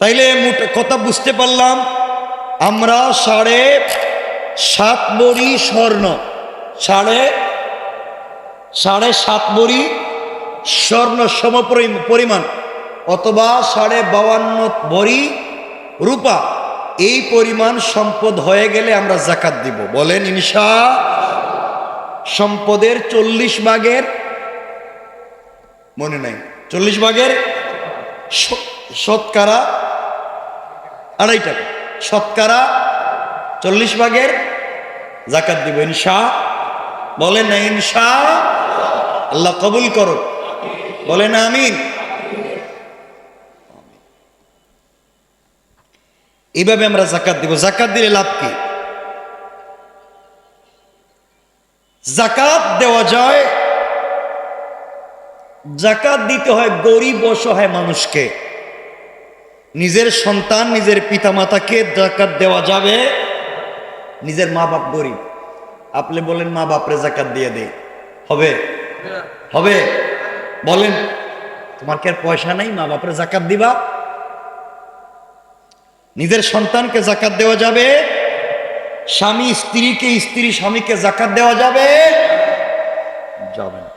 তাইলে কথা বুঝতে পারলাম, আমরা সাড়ে সাত বড়ি স্বর্ণ, সাড়ে সাড়ে সাত বড়ি স্বর্ণ সম পরিমাণ, অথবা সাড়ে বাউান্ন ভরি রূপা, এই পরিমাণ সম্পদ হয়ে গেলে আমরা জাকাত দিব। বলেন ইনশা, সম্পদের চল্লিশ ভাগের, মনে নাই, চল্লিশ ভাগের শতকরা আড়াই টাকা। শতকরা চল্লিশ ভাগের জাকাত দিব, ইনশা। বলে না, ইনশা। আল্লাহ কবুল করো বলেন আমিন। এইভাবে আমরা জাকাত দিব। জাকাত দিলে লাভ কি? জাকাত দেওয়া যায়, জাকাত দিতে হয় গরিব অসহায় মানুষকে। নিজের সন্তান, নিজের পিতামাতাকে জাকাত দেওয়া যাবে। নিজের মা বাপ গরিব। আপনি বলেন, মা বাপরে জাকাত দিয়ে দে। হবে? হবে? বলেন, তোমার কি পয়সা নাই? মা বাপরে জাকাত দিবা? নিজের সন্তানকে জাকাত দেওয়া যাবে। স্বামী স্ত্রীকে, স্ত্রী স্বামীকে জাকাত দেওয়া যাবে। যাবে না।